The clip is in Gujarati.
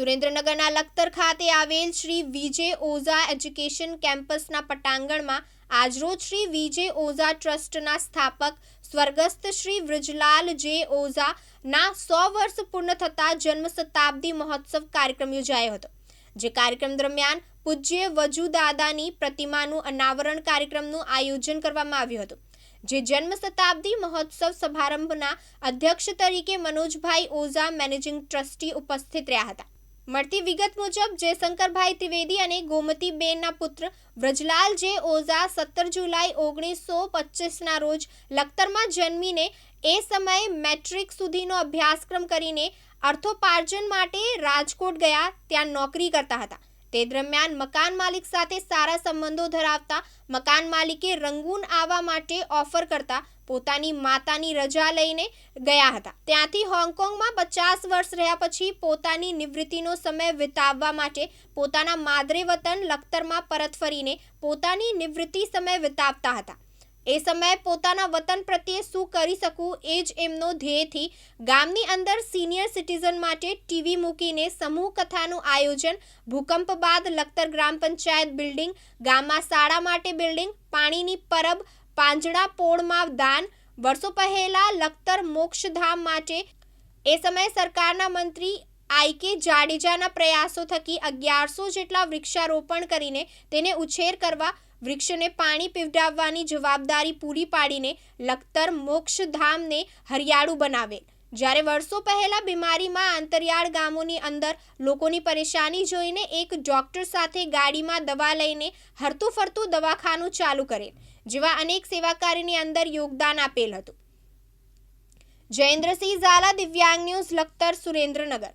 સુરેન્દ્રનગરના લખતર ખાતે આવેલ શ્રી વિજે ઓઝા એજ્યુકેશન કેમ્પસના પટાંગણમાં આજરોજ શ્રી વિજે ઓઝા ટ્રસ્ટના સ્થાપક સ્વર્ગસ્થ શ્રી વૃજલાલ જે ઓઝા ના સો વર્ષ પૂર્ણ થતા જન્મ શતાબ્દી મહોત્સવ કાર્યક્રમ યોજાયો હતો. જે કાર્યક્રમ દરમિયાન પૂજ્ય વજુદાદાની પ્રતિમાનું અનાવરણ કાર્યક્રમનું આયોજન કરવામાં આવ્યું હતું. જે જન્મ શતાબ્દી મહોત્સવ સમારંભના અધ્યક્ષ તરીકે મનોજભાઈ ઓઝા મેનેજિંગ ટ્રસ્ટી ઉપસ્થિત રહ્યા હતા. મળતી વિગત મુજબ જયશંકરભાઈ ત્રિવેદી અને ગોમતીબેનના પુત્ર વ્રજલાલ જે ઓઝા સત્તર જુલાઈ ઓગણીસો પચીસના રોજ લખતરમાં જન્મીને એ સમયે મેટ્રિક સુધીનો અભ્યાસક્રમ કરીને અર્થોપાર્જન માટે રાજકોટ ગયા, ત્યાં નોકરી કરતા હતા. તે દરમિયાન મકાન માલિક સાથે સારા સંબંધો ધરાવતા મકાન માલિકે રંગૂન આવવા માટે ઓફર કરતા પોતાની માતાની રજા લઈને ગયા હતા. ત્યાંથી હોંગકોંગમાં પચાસ વર્ષ રહ્યા પછી પોતાની નિવૃત્તિનો સમય વિતાવવા માટે પોતાના માદરે વતન લખતરમાં પરત ફરીને પોતાની નિવૃત્તિ સમય વિતાવતા હતા. એ સમયે પોતાના વતન પ્રત્યે શું કરી શકું એ જ એમનો ધ્યેયથી ગામની અંદર સિનિયર સિટીઝન માટે ટીવી મૂકીને સમૂહ કથાનું આયોજન, ભૂકંપ બાદ લખતર ગ્રામ પંચાયત બિલ્ડિંગ, ગામમાં શાળા માટે બિલ્ડિંગ, પાણીની પરબ, પાંજડા પોળમાં દાન, વર્ષો પહેલા લખતર મોક્ષધામ માટે એ સમયે સરકારના મંત્રી આઈ કે જાડેજાના પ્રયાસો થકી અગિયારસો જેટલા વૃક્ષારોપણ કરીને તેને ઉછેર કરવા વૃક્ષને પાણી પીવડાવવાની જવાબદારી પૂરી પાડીને લખતર મોક્ષધામને હરિયાળું બનાવેલ જ્યારે વર્ષો પહેલા બીમારીમાં આંતરિયાળ ગામોની અંદર લોકોની પરેશાની જોઈને એક ડોક્ટર સાથે ગાડીમાં દવા લઈને હરતું ફરતું દવાખાનું ચાલુ કરેલ જેવા અનેક સેવા કાર્યની અંદર યોગદાન આપેલ હતું. જયેન્દ્રસિંહ ઝાલા, દિવ્યાંગ ન્યૂઝ, લખતર સુરેન્દ્રનગર.